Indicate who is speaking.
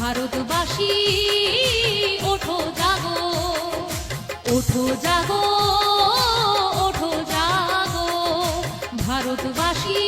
Speaker 1: ভারতবাসী ওঠো যাগো ওঠো জাগো ওঠো জাগো ভারতবাসী।